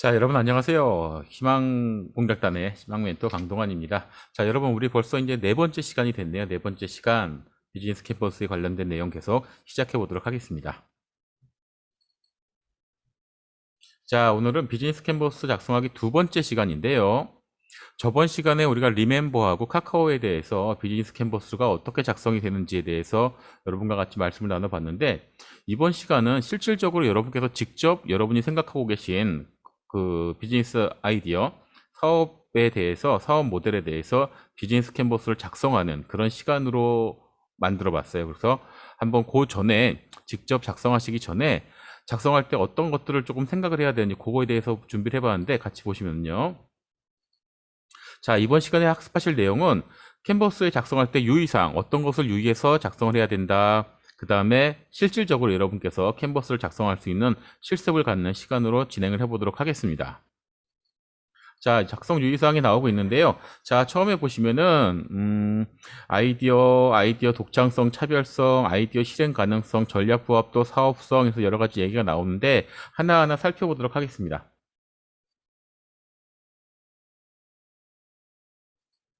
자, 여러분 안녕하세요. 희망 공작단의 희망 멘토 강동환입니다. 자, 여러분 우리 벌써 이제 네 번째 시간이 됐네요. 네 번째 시간 비즈니스 캠퍼스에 관련된 내용 계속 시작해 보도록 하겠습니다. 자, 오늘은 비즈니스 캔버스 작성하기 두 번째 시간인데요. 저번 시간에 우리가 리멤버하고 카카오에 대해서 비즈니스 캔버스가 어떻게 작성이 되는지에 대해서 여러분과 같이 말씀을 나눠봤는데 이번 시간은 실질적으로 여러분께서 직접 여러분이 생각하고 계신 그 비즈니스 아이디어, 사업에 대해서, 사업 모델에 대해서 비즈니스 캔버스를 작성하는 그런 시간으로 만들어 봤어요. 그래서 한번 그 전에 직접 작성하시기 전에 작성할 때 어떤 것들을 조금 생각을 해야 되는지 그거에 대해서 준비를 해봤는데 같이 보시면요. 자, 이번 시간에 학습하실 내용은 캔버스에 작성할 때 유의사항, 어떤 것을 유의해서 작성을 해야 된다. 그 다음에 실질적으로 여러분께서 캔버스를 작성할 수 있는 실습을 갖는 시간으로 진행을 해보도록 하겠습니다. 자, 작성 유의사항이 나오고 있는데요. 자, 처음에 보시면은, 음, 아이디어, 아이디어 독창성, 차별성, 아이디어 실행 가능성, 전략 부합도, 사업성, 에서 여러 가지 얘기가 나오는데, 하나하나 살펴보도록 하겠습니다.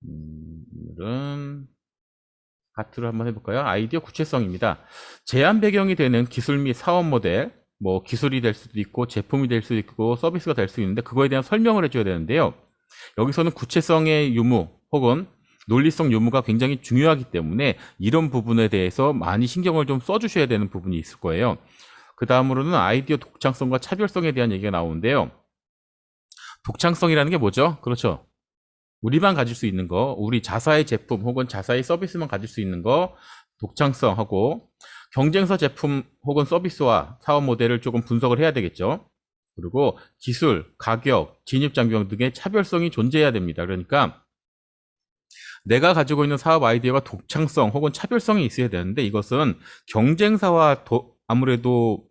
음, 오늘은 가트로 한번 해볼까요? 아이디어 구체성입니다. 제한 배경이 되는 기술 및 사업 모델, 뭐 기술이 될 수도 있고 제품이 될 수도 있고 서비스가 될 수 있는데 그거에 대한 설명을 해줘야 되는데요. 여기서는 구체성의 유무 혹은 논리성 유무가 굉장히 중요하기 때문에 이런 부분에 대해서 많이 신경을 좀 써주셔야 되는 부분이 있을 거예요. 그 다음으로는 아이디어 독창성과 차별성에 대한 얘기가 나오는데요. 독창성이라는 게 뭐죠? 그렇죠. 우리만 가질 수 있는 거, 우리 자사의 제품 혹은 자사의 서비스만 가질 수 있는 거, 독창성하고 경쟁사 제품 혹은 서비스와 사업 모델을 조금 분석을 해야 되겠죠. 그리고 기술, 가격, 진입 장벽 등의 차별성이 존재해야 됩니다. 그러니까 내가 가지고 있는 사업 아이디어가 독창성 혹은 차별성이 있어야 되는데 이것은 경쟁사와 도, 아무래도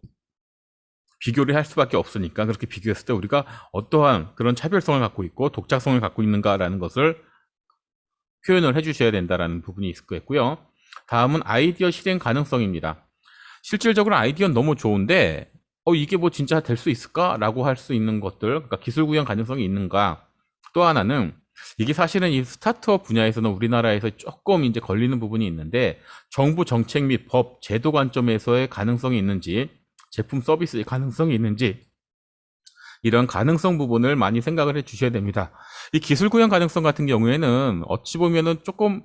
비교를 할 수밖에 없으니까 그렇게 비교했을 때 우리가 어떠한 그런 차별성을 갖고 있고 독자성을 갖고 있는가라는 것을 표현을 해주셔야 된다라는 부분이 있을 거고요. 다음은 아이디어 실행 가능성입니다. 실질적으로 아이디어는 너무 좋은데 어 이게 뭐 진짜 될 수 있을까라고 할 수 있는 것들, 그러니까 기술 구현 가능성이 있는가. 또 하나는 이게 사실은 이 스타트업 분야에서는 우리나라에서 조금 이제 걸리는 부분이 있는데 정부 정책 및 법, 제도 관점에서의 가능성이 있는지 제품 서비스의 가능성이 있는지 이런 가능성 부분을 많이 생각을 해 주셔야 됩니다. 이 기술 구현 가능성 같은 경우에는 어찌 보면은 조금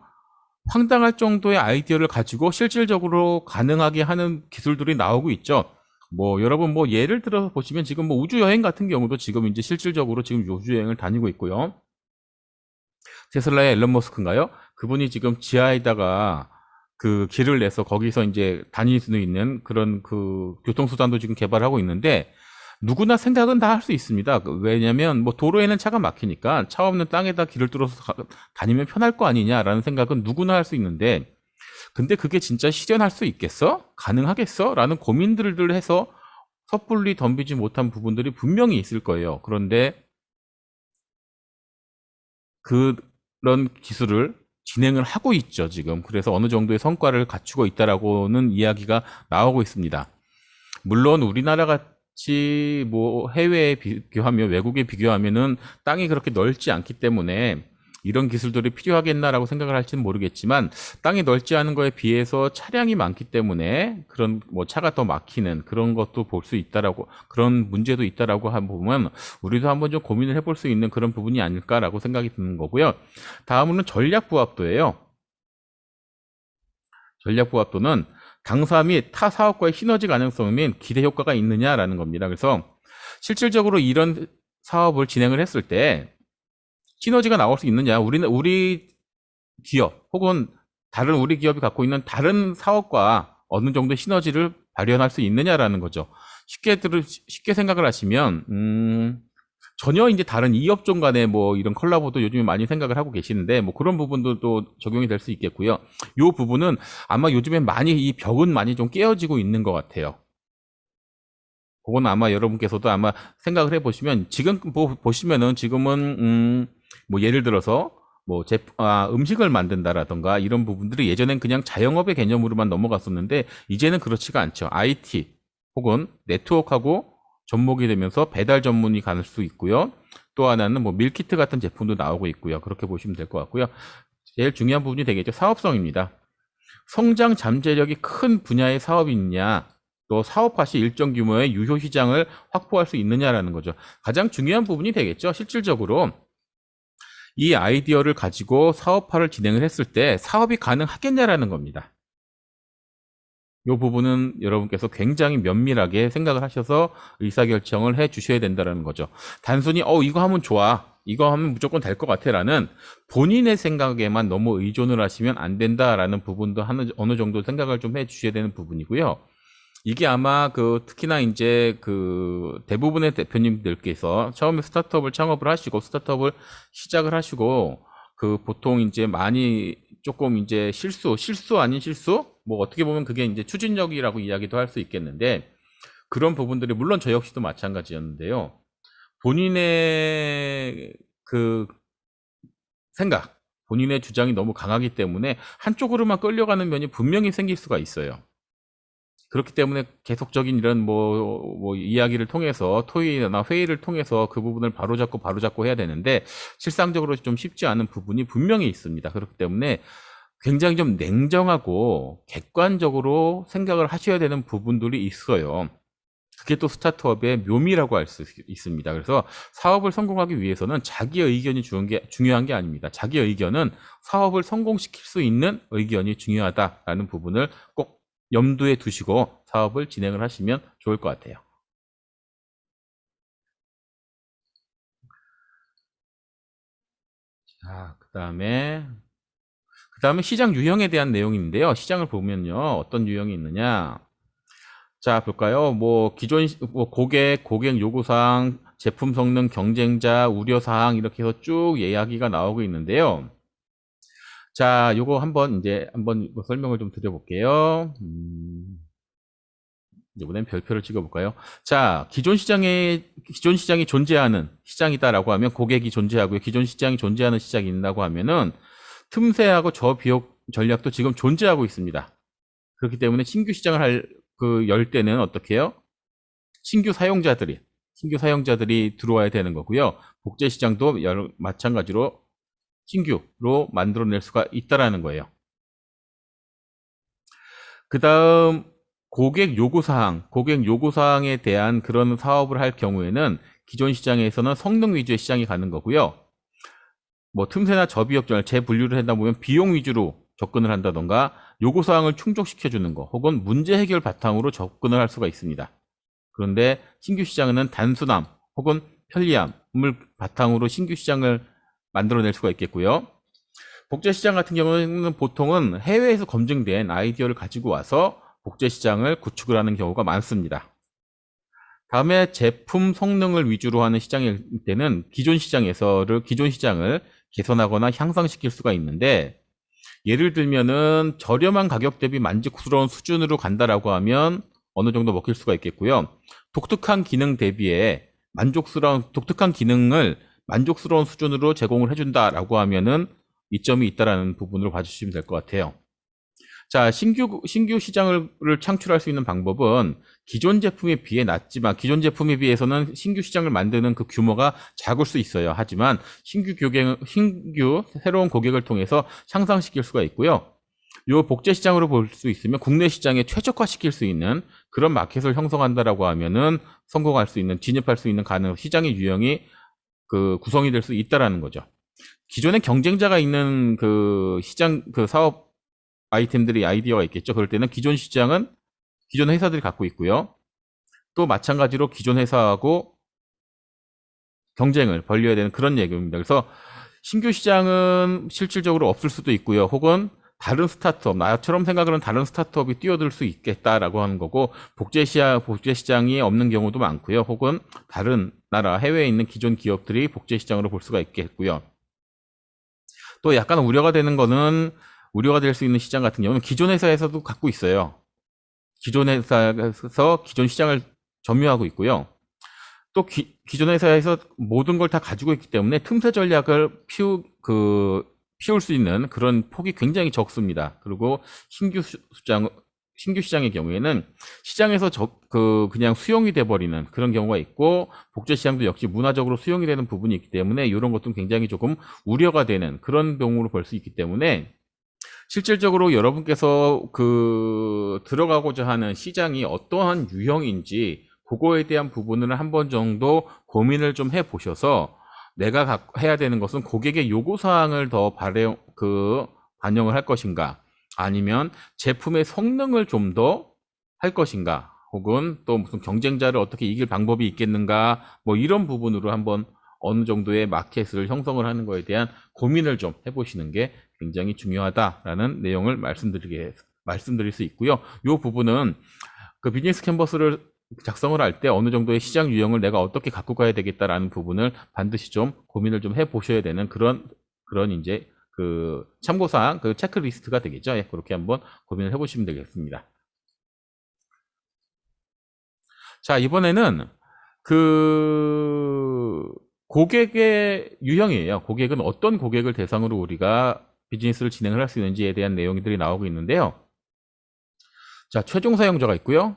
황당할 정도의 아이디어를 가지고 실질적으로 가능하게 하는 기술들이 나오고 있죠. 뭐 여러분 뭐 예를 들어서 보시면 지금 뭐 우주 여행 같은 경우도 지금 이제 실질적으로 지금 우주 여행을 다니고 있고요. 테슬라의 앨런 머스크인가요? 그분이 지금 지하에다가 그 길을 내서 거기서 이제 다닐 수 있는 그런 그 교통수단도 지금 개발하고 있는데 누구나 생각은 다 할 수 있습니다. 그 왜냐면 뭐 도로에는 차가 막히니까 차 없는 땅에다 길을 뚫어서 가, 다니면 편할 거 아니냐라는 생각은 누구나 할 수 있는데 근데 그게 진짜 실현할 수 있겠어? 가능하겠어? 라는 고민들을 해서 섣불리 덤비지 못한 부분들이 분명히 있을 거예요. 그런데 그런 기술을 진행을 하고 있죠, 지금. 그래서 어느 정도의 성과를 갖추고 있다라고는 이야기가 나오고 있습니다. 물론 우리나라 같이 뭐 해외에 비교하면 외국에 비교하면은 땅이 그렇게 넓지 않기 때문에 이런 기술들이 필요하겠나라고 생각을 할지는 모르겠지만 땅이 넓지 않은 거에 비해서 차량이 많기 때문에 그런 뭐 차가 더 막히는 그런 것도 볼 수 있다라고 그런 문제도 있다라고 한 보면 우리도 한번 좀 고민을 해볼 수 있는 그런 부분이 아닐까라고 생각이 드는 거고요. 다음으로는 전략 부합도예요. 전략 부합도는 당사 및 타 사업과의 시너지 가능성 및 기대 효과가 있느냐라는 겁니다. 그래서 실질적으로 이런 사업을 진행을 했을 때 시너지가 나올 수 있느냐? 우리는 우리 기업 혹은 다른 우리 기업이 갖고 있는 다른 사업과 어느 정도 시너지를 발현할 수 있느냐라는 거죠. 쉽게 들 쉽게 생각을 하시면 음, 전혀 이제 다른 이 업종 간의 뭐 이런 컬라보도 요즘에 많이 생각을 하고 계시는데 뭐 그런 부분도 또 적용이 될 수 있겠고요. 이 부분은 아마 요즘에 많이 이 벽은 많이 좀 깨어지고 있는 것 같아요. 그건 아마 여러분께서도 아마 생각을 해보시면 지금 뭐 보시면은 지금은 음, 뭐 예를 들어서 뭐 제, 아, 음식을 만든다라던가 이런 부분들이 예전엔 그냥 자영업의 개념으로만 넘어갔었는데 이제는 그렇지가 않죠. IT 혹은 네트워크하고 접목이 되면서 배달 전문이 갈 수 있고요. 또 하나는 뭐 밀키트 같은 제품도 나오고 있고요. 그렇게 보시면 될 것 같고요. 제일 중요한 부분이 되겠죠. 사업성입니다. 성장 잠재력이 큰 분야의 사업이 있냐, 또 사업화 시 일정 규모의 유효 시장을 확보할 수 있느냐라는 거죠. 가장 중요한 부분이 되겠죠. 실질적으로 이 아이디어를 가지고 사업화를 진행을 했을 때 사업이 가능하겠냐라는 겁니다. 이 부분은 여러분께서 굉장히 면밀하게 생각을 하셔서 의사결정을 해 주셔야 된다는 거죠. 단순히, 어, 이거 하면 좋아. 이거 하면 무조건 될 것 같아. 라는 본인의 생각에만 너무 의존을 하시면 안 된다라는 부분도 어느 정도 생각을 좀 해 주셔야 되는 부분이고요. 이게 아마 그 특히나 이제 그 대부분의 대표님들께서 처음에 스타트업을 창업을 하시고 스타트업을 시작을 하시고 그 보통 이제 많이 조금 이제 실수, 실수 아닌 실수? 뭐 어떻게 보면 그게 이제 추진력이라고 이야기도 할 수 있겠는데 그런 부분들이 물론 저 역시도 마찬가지였는데요. 본인의 그 생각, 본인의 주장이 너무 강하기 때문에 한쪽으로만 끌려가는 면이 분명히 생길 수가 있어요. 그렇기 때문에 계속적인 이런 뭐, 뭐 이야기를 통해서 토의나 회의를 통해서 그 부분을 바로잡고 바로잡고 해야 되는데 실상적으로 좀 쉽지 않은 부분이 분명히 있습니다. 그렇기 때문에 굉장히 좀 냉정하고 객관적으로 생각을 하셔야 되는 부분들이 있어요. 그게 또 스타트업의 묘미라고 할 수 있습니다. 그래서 사업을 성공하기 위해서는 자기의 의견이 중요한 게, 중요한 게 아닙니다. 자기의 의견은 사업을 성공시킬 수 있는 의견이 중요하다라는 부분을 꼭 염두에 두시고 사업을 진행을 하시면 좋을 것 같아요. 자, 그 다음에, 그 다음에 시장 유형에 대한 내용인데요. 시장을 보면요. 어떤 유형이 있느냐. 자, 볼까요? 뭐, 기존, 시- 뭐 고객, 고객 요구사항, 제품 성능, 경쟁자, 우려사항, 이렇게 해서 쭉 이야기가 나오고 있는데요. 자, 요거 한번 이제 한번 뭐 설명을 좀 드려볼게요. 음, 이번엔 별표를 찍어볼까요? 자, 기존 시장에, 기존 시장이 존재하는 시장이다라고 하면 고객이 존재하고요. 기존 시장이 존재하는 시장이 있다고 하면은 틈새하고 저비용 전략도 지금 존재하고 있습니다. 그렇기 때문에 신규 시장을 할, 그, 열 때는 어떻게 해요? 신규 사용자들이, 신규 사용자들이 들어와야 되는 거고요. 복제 시장도 마찬가지로 신규로 만들어낼 수가 있다라는 거예요. 그 다음 고객 요구사항, 고객 요구사항에 대한 그런 사업을 할 경우에는 기존 시장에서는 성능 위주의 시장이 가는 거고요. 뭐 틈새나 저비역전을 재분류를 하다 보면 비용 위주로 접근을 한다던가 요구사항을 충족시켜 주는 거 혹은 문제 해결 바탕으로 접근을 할 수가 있습니다. 그런데 신규 시장은 단순함 혹은 편리함을 바탕으로 신규 시장을 만들어낼 수가 있겠고요. 복제 시장 같은 경우는 보통은 해외에서 검증된 아이디어를 가지고 와서 복제 시장을 구축을 하는 경우가 많습니다. 다음에 제품 성능을 위주로 하는 시장일 때는 기존 시장에서를 기존 시장을 개선하거나 향상시킬 수가 있는데 예를 들면은 저렴한 가격 대비 만족스러운 수준으로 간다라고 하면 어느 정도 먹힐 수가 있겠고요. 독특한 기능 대비에 만족스러운 독특한 기능을 만족스러운 수준으로 제공을 해준다라고 하면은 이점이 있다라는 부분으로 봐주시면 될 것 같아요. 자, 신규, 신규 시장을 창출할 수 있는 방법은 기존 제품에 비해 낮지만, 기존 제품에 비해서는 신규 시장을 만드는 그 규모가 작을 수 있어요. 하지만 신규 고객, 신규 새로운 고객을 통해서 향상시킬 수가 있고요. 요 복제 시장으로 볼 수 있으면 국내 시장에 최적화시킬 수 있는 그런 마켓을 형성한다라고 하면은 성공할 수 있는, 진입할 수 있는 가능, 시장의 유형이 그 구성이 될 수 있다라는 거죠. 기존에 경쟁자가 있는 그 시장 그 사업 아이템들이 아이디어가 있겠죠. 그럴 때는 기존 시장은 기존 회사들이 갖고 있고요. 또 마찬가지로 기존 회사하고 경쟁을 벌려야 되는 그런 얘기입니다. 그래서 신규 시장은 실질적으로 없을 수도 있고요. 혹은 다른 스타트업, 나처럼 생각하는 다른 스타트업이 뛰어들 수 있겠다라고 하는 거고, 복제 시장, 복제 시장이 없는 경우도 많고요. 혹은 다른 나라, 해외에 있는 기존 기업들이 복제 시장으로 볼 수가 있겠고요. 또 약간 우려가 되는 거는 우려가 될 수 있는 시장 같은 경우는 기존 회사에서도 갖고 있어요. 기존 회사에서 기존 시장을 점유하고 있고요. 또 기, 기존 회사에서 모든 걸 다 가지고 있기 때문에 틈새 전략을 피우 그 피울 수 있는 그런 폭이 굉장히 적습니다. 그리고 신규 수- 시장 신규 시장의 경우에는 시장에서 저, 그 그냥 수용이 돼 버리는 그런 경우가 있고 복제 시장도 역시 문화적으로 수용이 되는 부분이 있기 때문에 이런 것도 굉장히 조금 우려가 되는 그런 경우로 볼 수 있기 때문에 실질적으로 여러분께서 그 들어가고자 하는 시장이 어떠한 유형인지 그거에 대한 부분을 한 번 정도 고민을 좀 해 보셔서 내가 각- 해야 되는 것은 고객의 요구 사항을 더 발행 그 반영을 할 것인가? 아니면 제품의 성능을 좀 더 할 것인가? 혹은 또 무슨 경쟁자를 어떻게 이길 방법이 있겠는가? 뭐 이런 부분으로 한번 어느 정도의 마켓을 형성을 하는 거에 대한 고민을 좀 해보시는 게 굉장히 중요하다라는 내용을 말씀드리게 말씀드릴 수 있고요. 이 부분은 그 비즈니스 캔버스를 작성을 할 때 어느 정도의 시장 유형을 내가 어떻게 갖고 가야 되겠다라는 부분을 반드시 좀 고민을 좀 해 보셔야 되는 그런 그런 이제 그 참고사항 그 체크리스트가 되겠죠. 예, 그렇게 한번 고민을 해 보시면 되겠습니다. 자 이번에는 그 고객의 유형이에요. 고객은 어떤 고객을 대상으로 우리가 비즈니스를 진행을 할 수 있는지에 대한 내용들이 나오고 있는데요. 자, 최종 사용자가 있고요.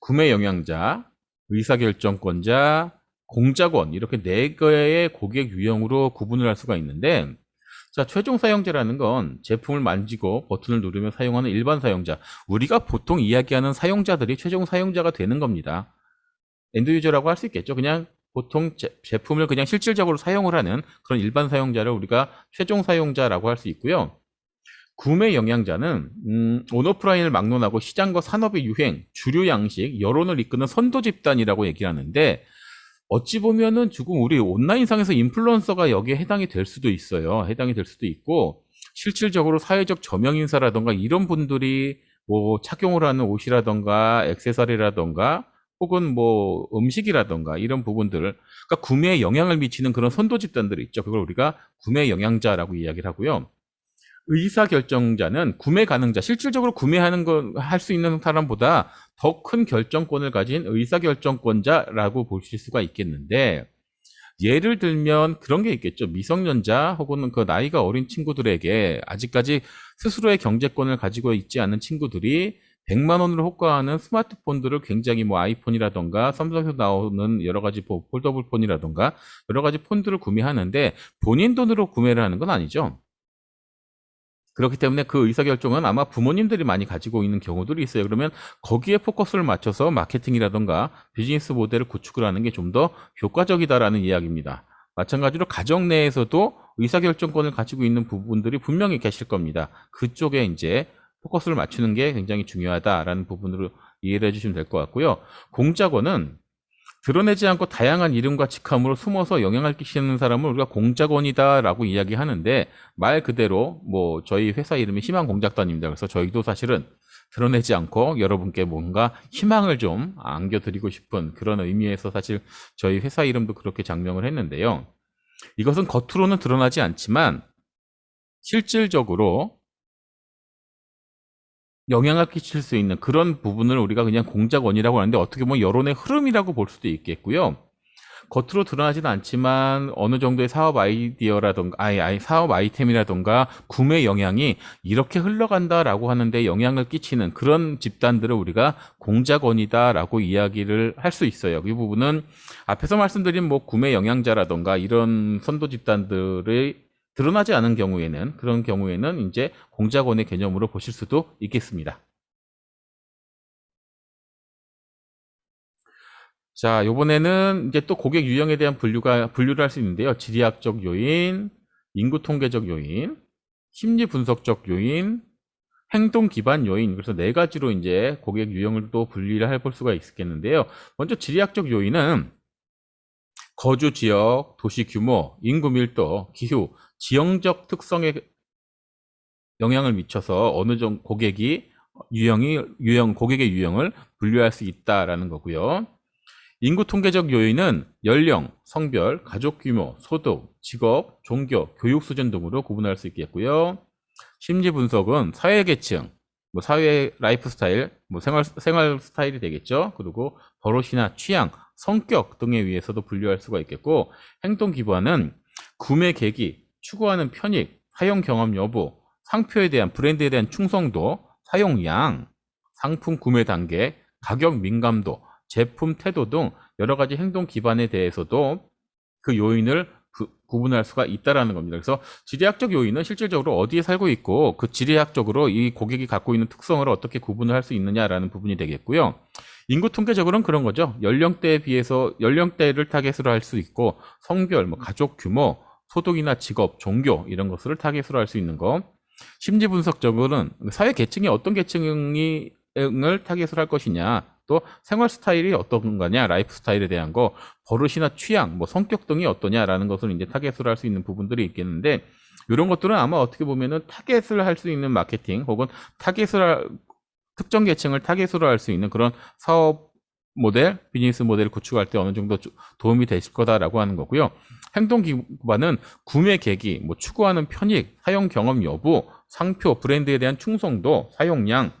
구매 영향자, 의사결정권자, 공작원 이렇게 네 개의 고객 유형으로 구분을 할 수가 있는데 자, 최종 사용자라는 건 제품을 만지고 버튼을 누르며 사용하는 일반 사용자. 우리가 보통 이야기하는 사용자들이 최종 사용자가 되는 겁니다. 엔드 유저라고 할 수 있겠죠. 그냥 보통 제, 제품을 그냥 실질적으로 사용을 하는 그런 일반 사용자를 우리가 최종 사용자라고 할 수 있고요. 구매 영향자는 음, 온오프라인을 막론하고 시장과 산업의 유행, 주류 양식, 여론을 이끄는 선도 집단이라고 얘기를 하는데 어찌 보면은 지금 우리 온라인상에서 인플루언서가 여기에 해당이 될 수도 있어요. 해당이 될 수도 있고 실질적으로 사회적 저명 인사라던가 이런 분들이 뭐 착용을 하는 옷이라던가 액세서리라던가 혹은 뭐 음식이라던가 이런 부분들을 그러니까 구매에 영향을 미치는 그런 선도 집단들이 있죠. 그걸 우리가 구매 영향자라고 이야기를 하고요. 의사 결정자는 구매 가능자, 실질적으로 구매하는 건할수 있는 사람보다 더 큰 결정권을 가진 의사 결정권자라고 보실 수가 있겠는데 예를 들면 그런 게 있겠죠. 미성년자 혹은 그 나이가 어린 친구들에게 아직까지 스스로의 경제권을 가지고 있지 않은 친구들이 100만 원으로 호가하는 스마트폰들을 굉장히 뭐 아이폰이라던가 삼성에서 나오는 여러 가지 뭐 폴더블 폰이라던가 여러 가지 폰들을 구매하는데 본인 돈으로 구매를 하는 건 아니죠. 그렇기 때문에 그 의사결정은 아마 부모님들이 많이 가지고 있는 경우들이 있어요. 그러면 거기에 포커스를 맞춰서 마케팅이라던가 비즈니스 모델을 구축을 하는 게 좀 더 효과적이다라는 이야기입니다. 마찬가지로 가정 내에서도 의사결정권을 가지고 있는 부분들이 분명히 계실 겁니다. 그쪽에 이제 포커스를 맞추는 게 굉장히 중요하다라는 부분으로 이해를 해주시면 될 것 같고요. 공작원은 드러내지 않고 다양한 이름과 직함으로 숨어서 영향을 끼치는 사람을 우리가 공작원이다라고 이야기하는데 말 그대로 뭐 저희 회사 이름이 희망공작단입니다. 그래서 저희도 사실은 드러내지 않고 여러분께 뭔가 희망을 좀 안겨드리고 싶은 그런 의미에서 사실 저희 회사 이름도 그렇게 장명을 했는데요. 이것은 겉으로는 드러나지 않지만 실질적으로 영향을 끼칠 수 있는 그런 부분을 우리가 그냥 공작원이라고 하는데 어떻게 보면 여론의 흐름이라고 볼 수도 있겠고요. 겉으로 드러나지는 않지만 어느 정도의 사업 아이디어라던가 아이, 아이 사업 아이템이라던가 구매 영향이 이렇게 흘러간다라고 하는데 영향을 끼치는 그런 집단들을 우리가 공작원이다라고 이야기를 할 수 있어요. 이 부분은 앞에서 말씀드린 뭐 구매 영향자라던가 이런 선도 집단들의 드러나지 않은 경우에는 그런 경우에는 이제 공작원의 개념으로 보실 수도 있겠습니다. 자, 요번에는 이제 또 고객 유형에 대한 분류가 분류를 할 수 있는데요. 지리학적 요인, 인구 통계적 요인, 심리 분석적 요인, 행동 기반 요인 그래서 네 가지로 이제 고객 유형을 또 분리를 해볼 수가 있겠는데요. 먼저 지리학적 요인은 거주 지역, 도시 규모, 인구 밀도, 기후, 지형적 특성에 영향을 미쳐서 어느 정도 고객이 유형이 유형 고객의 유형을 분류할 수 있다라는 거고요. 인구 통계적 요인은 연령, 성별, 가족 규모, 소득, 직업, 종교, 교육 수준 등으로 구분할 수 있겠고요. 심리 분석은 사회 계층, 뭐 사회 라이프 스타일, 뭐 생활 생활 스타일이 되겠죠. 그리고 버릇이나 취향, 성격 등에 의해서도 분류할 수가 있겠고 행동 기반은 구매 계기, 추구하는 편익, 사용 경험 여부, 상표에 대한 브랜드에 대한 충성도, 사용량, 상품 구매 단계, 가격 민감도, 제품 태도 등 여러 가지 행동 기반에 대해서도 그 요인을 구, 구분할 수가 있다라는 겁니다. 그래서 지리학적 요인은 실질적으로 어디에 살고 있고 그 지리학적으로 이 고객이 갖고 있는 특성을 어떻게 구분을 할 수 있느냐라는 부분이 되겠고요. 인구 통계적으로는 그런 거죠. 연령대에 비해서 연령대를 타겟으로 할 수 있고 성별, 뭐 가족 규모, 소득이나 직업, 종교 이런 것을 타겟으로 할 수 있는 거. 심리 분석적으로는 사회 계층이 어떤 계층이 을 타겟으로 할 것이냐, 또 생활 스타일이 어떤 거냐, 라이프 스타일에 대한 거, 버릇이나 취향, 뭐 성격 등이 어떠냐라는 것을 이제 타겟으로 할 수 있는 부분들이 있겠는데 이런 것들은 아마 어떻게 보면은 타겟을 할 수 있는 마케팅 혹은 타겟을 할- 특정 계층을 타겟으로 할 수 있는 그런 사업 모델, 비즈니스 모델을 구축할 때 어느 정도 주- 도움이 되실 거다라고 하는 거고요. 행동 기반은 구매 계기, 뭐 추구하는 편익, 사용 경험 여부, 상표, 브랜드에 대한 충성도, 사용량,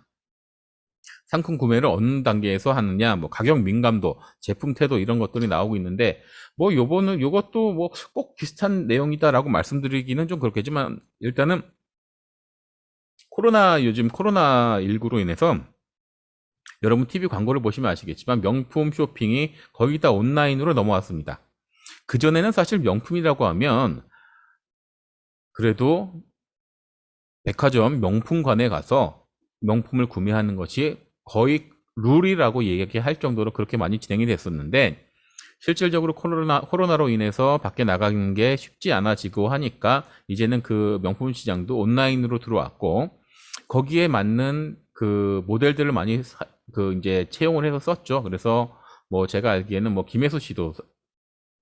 상품 구매를 어느 단계에서 하느냐, 뭐 가격 민감도, 제품 태도 이런 것들이 나오고 있는데 뭐 요거는 요것도 뭐 꼭 비슷한 내용이다라고 말씀드리기는 좀 그렇겠지만 일단은 코로나 요즘 코로나 19로 인해서 여러분 TV 광고를 보시면 아시겠지만 명품 쇼핑이 거의 다 온라인으로 넘어왔습니다. 그 전에는 사실 명품이라고 하면 그래도 백화점 명품관에 가서 명품을 구매하는 것이 거의 룰이라고 얘기할 정도로 그렇게 많이 진행이 됐었는데 실질적으로 코로나, 코로나로 인해서 밖에 나가는 게 쉽지 않아지고 하니까 이제는 그 명품 시장도 온라인으로 들어왔고 거기에 맞는 그 모델들을 많이 사- 그 이제 채용을 해서 썼죠. 그래서 뭐 제가 알기에는 뭐 김혜수 씨도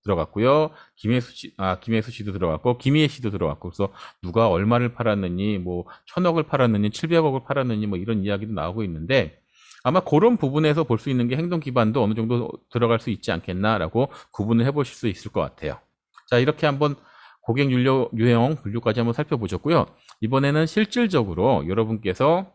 들어갔고요. 김혜수 씨, 아, 김혜수 씨도 들어갔고, 김희애 씨도 들어갔고, 그래서 누가 얼마를 팔았느니, 뭐, 천억을 팔았느니, 700억을 팔았느니, 뭐, 이런 이야기도 나오고 있는데, 아마 그런 부분에서 볼 수 있는 게 행동 기반도 어느 정도 들어갈 수 있지 않겠나라고 구분을 해 보실 수 있을 것 같아요. 자, 이렇게 한번 고객 윤료, 유형 분류까지 한번 살펴보셨고요. 이번에는 실질적으로 여러분께서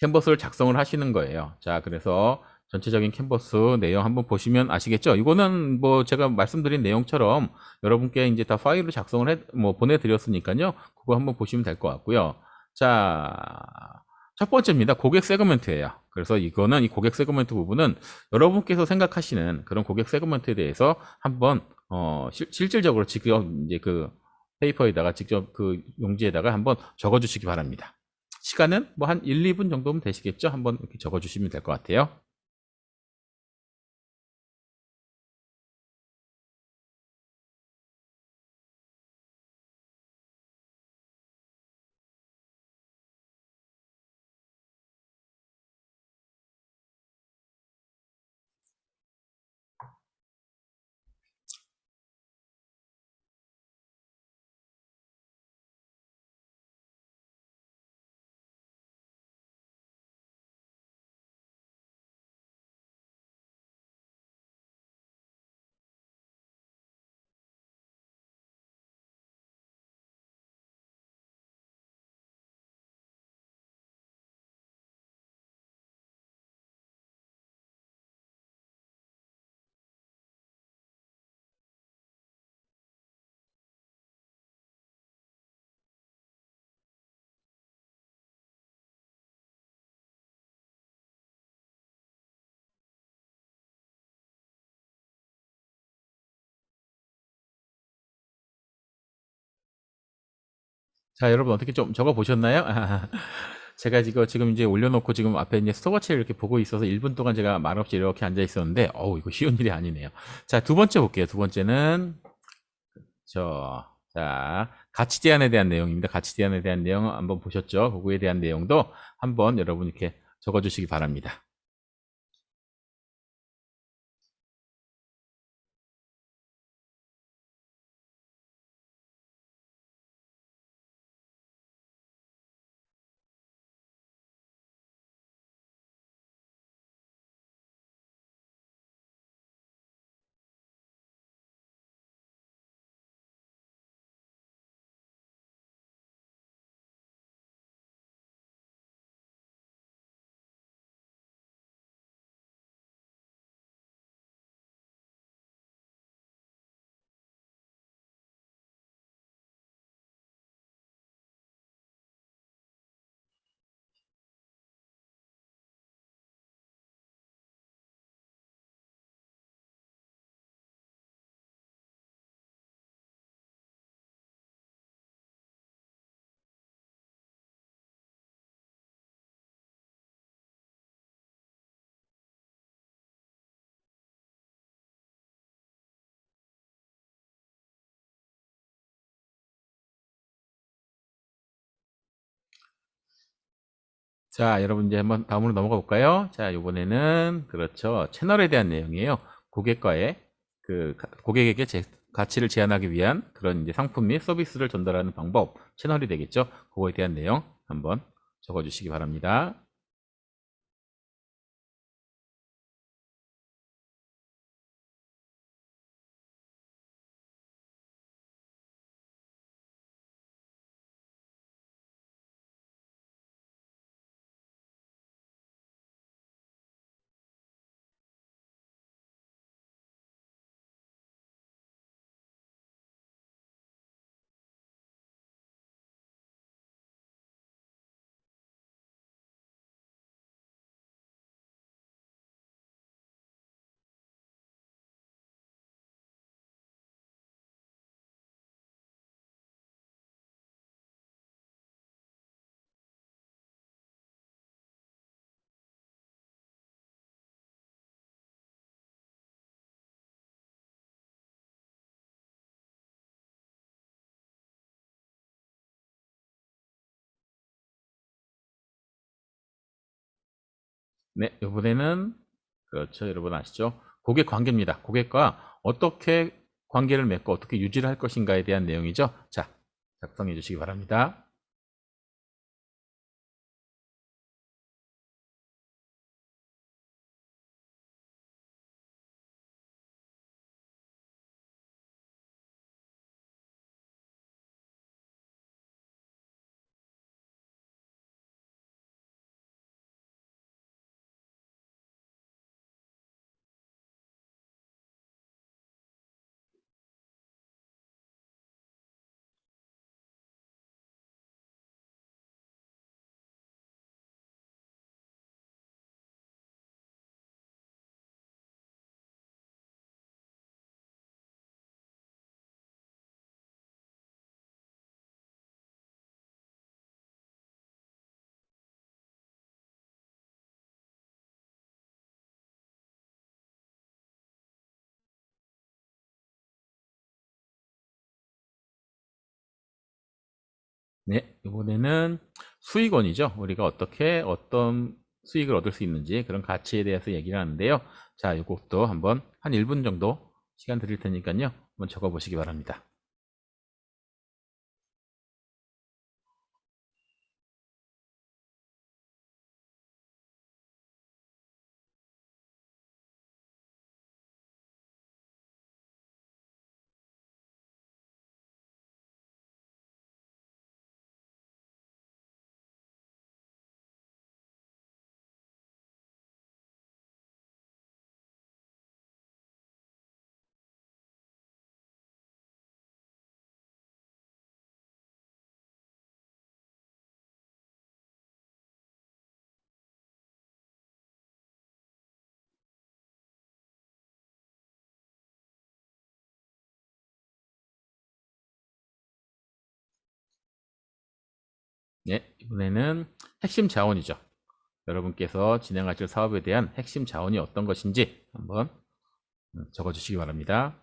캔버스를 작성을 하시는 거예요. 자, 그래서 전체적인 캔버스 내용 한번 보시면 아시겠죠? 이거는 뭐 제가 말씀드린 내용처럼 여러분께 이제 다 파일을 작성을 해, 뭐 보내드렸으니까요. 그거 한번 보시면 될 것 같고요. 자, 첫 번째입니다. 고객 세그먼트예요. 그래서 이거는 이 고객 세그먼트 부분은 여러분께서 생각하시는 그런 고객 세그먼트에 대해서 한번 어, 실, 실질적으로 직접 이제 그 페이퍼에다가 직접 그 용지에다가 한번 적어 주시기 바랍니다. 시간은 뭐 한 1, 2분 정도면 되시겠죠? 한번 이렇게 적어 주시면 될 것 같아요. 자, 여러분 어떻게 좀 적어 보셨나요? 제가 지금 지금 이제 올려놓고 지금 앞에 이제 스톱워치를 이렇게 보고 있어서 1분 동안 제가 말없이 이렇게 앉아 있었는데, 어우 이거 쉬운 일이 아니네요. 자, 두 번째 볼게요. 두 번째는 저, 자, 가치 제한에 대한 내용입니다. 가치 제한에 대한 내용 한번 보셨죠? 그거에 대한 내용도 한번 여러분 이렇게 적어주시기 바랍니다. 자, 여러분 이제 한번 다음으로 넘어가 볼까요? 자, 이번에는 그렇죠. 채널에 대한 내용이에요. 고객과의 그 가- 고객에게 제, 가치를 제한하기 위한 그런 이제 상품 및 서비스를 전달하는 방법, 채널이 되겠죠. 그거에 대한 내용 한번 적어 주시기 바랍니다. 네, 이번에는 그렇죠. 여러분 아시죠? 고객 관계입니다. 고객과 어떻게 관계를 맺고 어떻게 유지를 할 것인가에 대한 내용이죠. 자, 작성해 주시기 바랍니다. 네, 이번에는 수익원이죠. 우리가 어떻게 어떤 수익을 얻을 수 있는지 그런 가치에 대해서 얘기를 하는데요. 자, 이것도 한번 한 1분 정도 시간 드릴 테니까요. 한번 적어 보시기 바랍니다. 네, 이번에는 핵심 자원이죠. 여러분께서 진행하실 사업에 대한 핵심 자원이 어떤 것인지 한번 적어 주시기 바랍니다.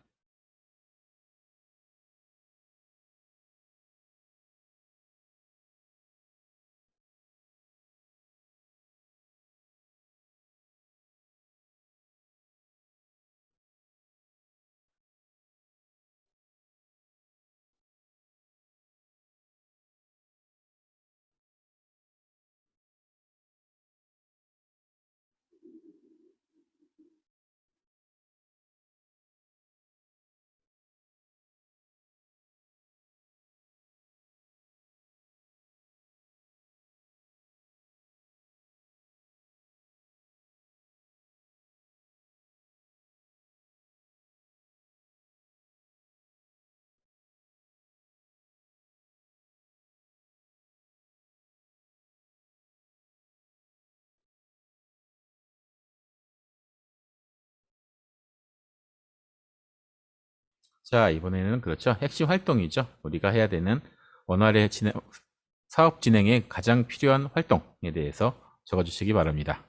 자, 이번에는 그렇죠. 핵심 활동이죠. 우리가 해야 되는 원활의 진행, 사업 진행에 가장 필요한 활동에 대해서 적어 주시기 바랍니다.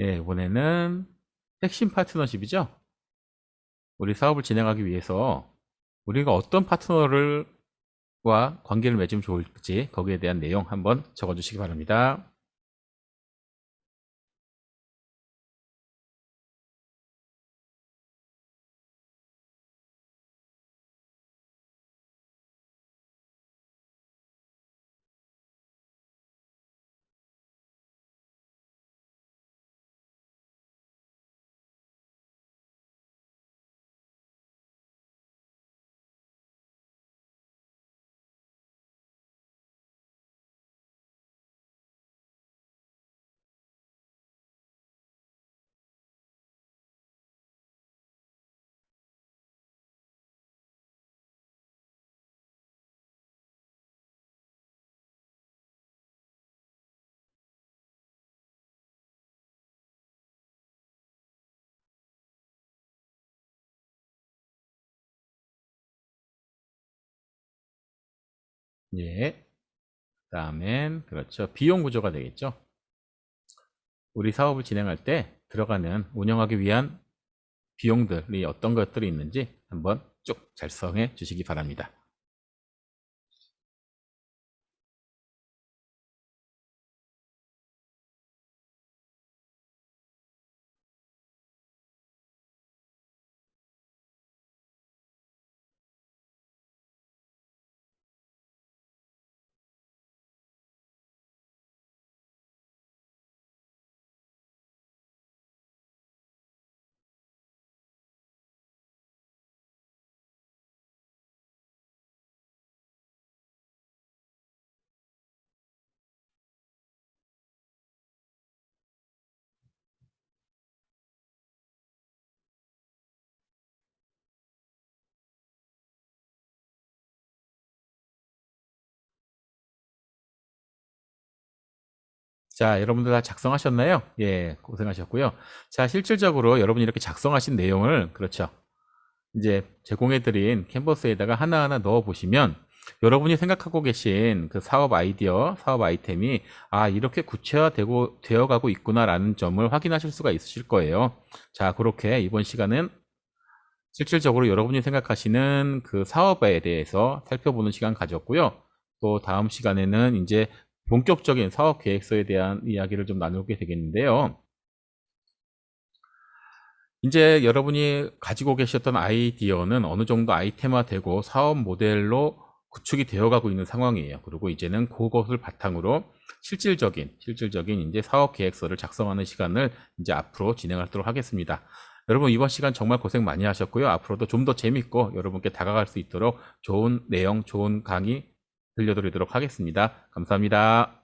예, 이번에는 핵심 파트너십이죠. 우리 사업을 진행하기 위해서 우리가 어떤 파트너를 와 관계를 맺으면 좋을지 거기에 대한 내용 한번 적어주시기 바랍니다. 예. 다음엔 그렇죠. 비용 구조가 되겠죠. 우리 사업을 진행할 때 들어가는 운영하기 위한 비용들이 어떤 것들이 있는지 한번 쭉 작성해 주시기 바랍니다. 자, 여러분들 다 작성하셨나요? 예, 고생하셨고요. 자, 실질적으로 여러분이 이렇게 작성하신 내용을 그렇죠. 이제 제공해드린 캔버스에다가 하나하나 넣어 보시면 여러분이 생각하고 계신 그 사업 아이디어, 사업 아이템이 아 이렇게 구체화되고 되어가고 있구나라는 점을 확인하실 수가 있으실 거예요. 자, 그렇게 이번 시간은 실질적으로 여러분이 생각하시는 그 사업에 대해서 살펴보는 시간 가졌고요. 또 다음 시간에는 이제 본격적인 사업 계획서에 대한 이야기를 좀 나누게 되겠는데요. 이제 여러분이 가지고 계셨던 아이디어는 어느 정도 아이템화되고 사업 모델로 구축이 되어가고 있는 상황이에요. 그리고 이제는 그것을 바탕으로 실질적인 실질적인 이제 사업 계획서를 작성하는 시간을 이제 앞으로 진행하도록 하겠습니다. 여러분 이번 시간 정말 고생 많이 하셨고요. 앞으로도 좀 더 재밌고 여러분께 다가갈 수 있도록 좋은 내용, 좋은 강의 들려드리도록 하겠습니다. 감사합니다.